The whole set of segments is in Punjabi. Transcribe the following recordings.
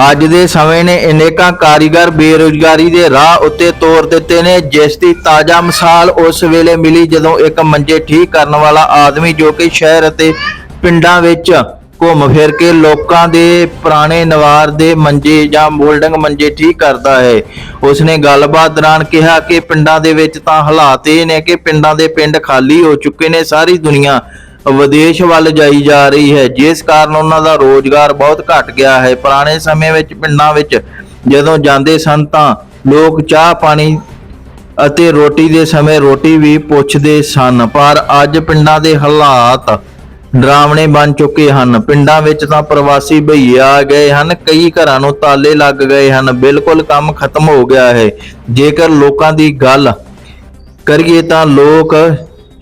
ਅੱਜ ਦੇ ਸਮੇਂ ਨੇ ਅਨੇਕਾਂ ਕਾਰੀਗਰ ਬੇਰੁਜ਼ਗਾਰੀ ਦੇ ਰਾਹ ਉੱਤੇ ਤੋਰ ਦਿੱਤੇ ਨੇ, ਜਿਸ ਦੀ ਤਾਜ਼ਾ ਮਿਸਾਲ ਉਸ ਵੇਲੇ ਮਿਲੀ ਜਦੋਂ ਇੱਕ ਮੰਜੇ ਠੀਕ ਕਰਨ ਵਾਲਾ ਆਦਮੀ ਜੋ ਕਿ ਸ਼ਹਿਰ ਅਤੇ ਪਿੰਡਾਂ ਵਿੱਚ ਘੁੰਮ ਫਿਰ ਕੇ ਲੋਕਾਂ ਦੇ ਪੁਰਾਣੇ ਨਵਾਰ ਦੇ ਮੰਜੇ ਜਾਂ ਮੋਲਡਿੰਗ ਮੰਜੇ ਠੀਕ ਕਰਦਾ ਹੈ। ਉਸਨੇ ਗੱਲਬਾਤ ਦੌਰਾਨ ਕਿਹਾ ਕਿ ਪਿੰਡਾਂ ਦੇ ਵਿੱਚ ਤਾਂ ਹਾਲਾਤ ਇਹ ਨੇ ਕਿ ਪਿੰਡਾਂ ਦੇ ਪਿੰਡ ਖਾਲੀ ਹੋ ਚੁੱਕੇ ਨੇ, ਸਾਰੀ ਦੁਨੀਆ ਵਿਦੇਸ਼ ਵੱਲ ਜਾਈ ਜਾ ਰਹੀ ਹੈ, ਜਿਸ ਕਾਰਨ ਉਹਨਾਂ ਦਾ ਰੋਜ਼ਗਾਰ ਬਹੁਤ ਘਟ ਗਿਆ ਹੈ। ਪੁਰਾਣੇ ਸਮੇਂ ਵਿੱਚ, ਪਿੰਡਾਂ ਵਿੱਚ ਜਦੋਂ ਜਾਂਦੇ ਸਨ ਤਾਂ ਲੋਕ ਚਾਹ ਪਾਣੀ ਅਤੇ ਰੋਟੀ ਦੇ ਸਮੇਂ ਰੋਟੀ ਵੀ ਪੁੱਛਦੇ ਸਨ, ਪਰ ਅੱਜ ਪਿੰਡਾਂ ਦੇ ਹਾਲਾਤ ਡਰਾਵਣੇ ਬਣ ਚੁੱਕੇ ਹਨ। ਪਿੰਡਾਂ ਵਿੱਚ ਤਾਂ ਪ੍ਰਵਾਸੀ ਭਈਏ ਆ ਗਏ ਹਨ, ਕਈ ਘਰਾਂ ਨੂੰ ਤਾਲੇ ਲੱਗ ਗਏ ਹਨ, ਬਿਲਕੁਲ ਕੰਮ ਖਤਮ ਹੋ ਗਿਆ ਹੈ। ਜੇਕਰ ਲੋਕਾਂ ਦੀ ਗੱਲ ਕਰੀਏ ਤਾਂ ਲੋਕ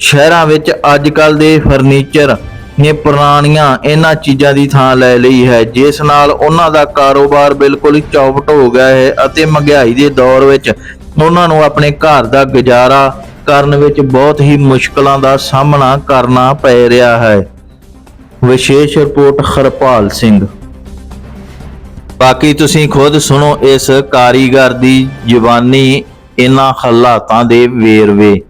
ਸ਼ਹਿਰਾਂ ਵਿੱਚ ਅੱਜ ਕੱਲ ਦੇ ਫਰਨੀਚਰ ਨੇ ਪੁਰਾਣੀਆਂ ਇਹਨਾਂ ਚੀਜ਼ਾਂ ਦੀ ਥਾਂ ਲੈ ਲਈ ਹੈ, ਜਿਸ ਨਾਲ ਉਹਨਾਂ ਦਾ ਕਾਰੋਬਾਰ ਬਿਲਕੁਲ ਚੌਪਟ ਹੋ ਗਿਆ ਹੈ ਅਤੇ ਮਹਿੰਗਾਈ ਦੇ ਦੌਰ ਵਿੱਚ ਉਹਨਾਂ ਨੂੰ ਆਪਣੇ ਘਰ ਦਾ ਗੁਜ਼ਾਰਾ ਕਰਨ ਵਿੱਚ ਬਹੁਤ ਹੀ ਮੁਸ਼ਕਲਾਂ ਦਾ ਸਾਹਮਣਾ ਕਰਨਾ ਪੈ ਰਿਹਾ ਹੈ। ਵਿਸ਼ੇਸ਼ ਰਿਪੋਰਟ ਹਰਪਾਲ ਸਿੰਘ। ਬਾਕੀ ਤੁਸੀਂ ਖੁਦ ਸੁਣੋ ਇਸ ਕਾਰੀਗਰ ਦੀ ਜ਼ੁਬਾਨੀ ਇਹਨਾਂ ਹਾਲਾਤਾਂ ਦੇ ਵੇਰਵੇ।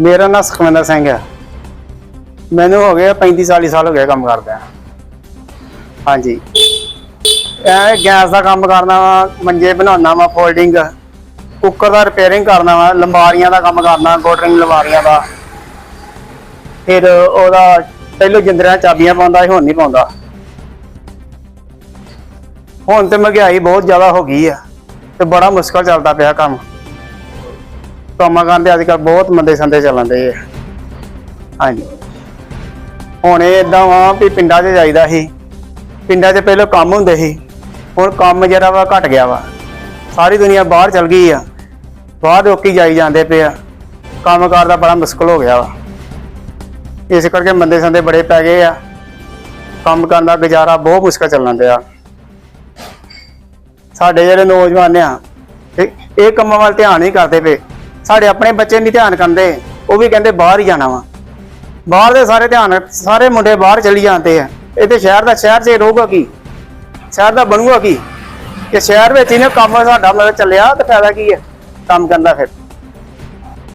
ਮੇਰਾ ਨਾਮ ਸੁਖਵਿੰਦਰ ਸਿੰਘ ਹੈ। ਮੈਨੂੰ ਹੋ ਗਿਆ 35 40 ਸਾਲ ਹੋ ਗਏ ਕੰਮ ਕਰਦਾ ਹਾਂਜੀ। ਇਹ ਗੈਸ ਦਾ ਕੰਮ ਕਰਨਾ ਵਾ, ਮੰਜੇ ਬਣਾਉਣਾ ਵਾ ਫੋਲਡਿੰਗ ਕੁੱਕਰ ਦਾ ਰਿਪੇਅਰਿੰਗ ਕਰਨਾ ਵਾ, ਲੰਬਾਰੀਆਂ ਦਾ ਕੰਮ ਕਰਨਾ ਗੋਡਰਿੰਗ ਲੰਬਾਰੀਆਂ ਦਾ। ਫਿਰ ਉਹਦਾ ਪਹਿਲੋਂ ਜਿੰਦਰਿਆਂ ਚਾਬੀਆਂ ਪਾਉਂਦਾ ਹੁਣ ਨਹੀਂ ਪਾਉਂਦਾ। ਹੁਣ ਤੇ ਮਹਿੰਗਾਈ ਬਹੁਤ ਜ਼ਿਆਦਾ ਹੋ ਗਈ ਆ ਤੇ ਬੜਾ ਮੁਸ਼ਕਲ ਚੱਲਦਾ ਪਿਆ ਕੰਮ। ਕੰਮਾਂ ਕਰਨ ਦੇ ਅੱਜ ਕੱਲ ਬਹੁਤ ਮੰਦੇ ਸੰਦੇ ਚੱਲਣ ਦੇ ਆ। ਹਾਂਜੀ। ਹੁਣ ਇਹ ਇਦਾਂ ਵਾ ਵੀ ਪਿੰਡਾਂ 'ਚ ਜਾਈਦਾ ਸੀ। ਪਿੰਡਾਂ 'ਚ ਪਹਿਲਾਂ ਕੰਮ ਹੁੰਦੇ ਸੀ। ਹੁਣ ਕੰਮ ਜਿਹੜਾ ਵਾ ਘਟ ਗਿਆ ਵਾ। ਸਾਰੀ ਦੁਨੀਆ ਬਾਹਰ ਚਲ ਗਈ ਆ। ਬਾਹਰ ਲੋਕੀ ਜਾਈ ਜਾਂਦੇ ਪਏ ਆ। ਕੰਮ ਕਾਰ ਦਾ ਬੜਾ ਮੁਸ਼ਕਲ ਹੋ ਗਿਆ ਵਾ। ਇਸ ਕਰਕੇ ਮੰਦੇ ਸੰਦੇ ਬੜੇ ਪੈ ਗਏ ਆ। ਕੰਮ ਕਰਨ ਦਾ ਗੁਜ਼ਾਰਾ ਬਹੁਤ ਮੁਸ਼ਕਲ ਚੱਲਣ ਡਿਆ। ਸਾਡੇ ਜਿਹੜੇ ਨੌਜਵਾਨ ਆ, ਇਹ ਇਹ ਕੰਮਾਂ ਵੱਲ ਧਿਆਨ ਨਹੀਂ ਕਰਦੇ ਪਏ। ਸਾਡੇ ਆਪਣੇ ਬੱਚੇ ਨਹੀਂ ਧਿਆਨ ਕਰਦੇ, ਉਹ ਵੀ ਕਹਿੰਦੇ ਬਾਹਰ ਹੀ ਜਾਣਾ ਵਾ। ਬਾਹਰ ਦੇ ਸਾਰੇ ਧਿਆਨ, ਸਾਰੇ ਮੁੰਡੇ ਬਾਹਰ ਚਲੀ ਜਾਂਦੇ ਆ। ਇਹ ਤੇ ਸ਼ਹਿਰ ਦਾ, ਸ਼ਹਿਰ 'ਚ ਹੀ ਰਹੂਗਾ ਕੀ? ਸ਼ਹਿਰ ਦਾ ਬਣੂਗਾ ਕੀ? ਕਿ ਸ਼ਹਿਰ ਵਿੱਚ ਹੀ ਨਾ ਕੰਮ ਸਾਡਾ ਮਤਲਬ ਚੱਲਿਆ, ਤੇ ਫਾਇਦਾ ਕੀ ਹੈ ਕੰਮ ਕਰਦਾ ਫਿਰ।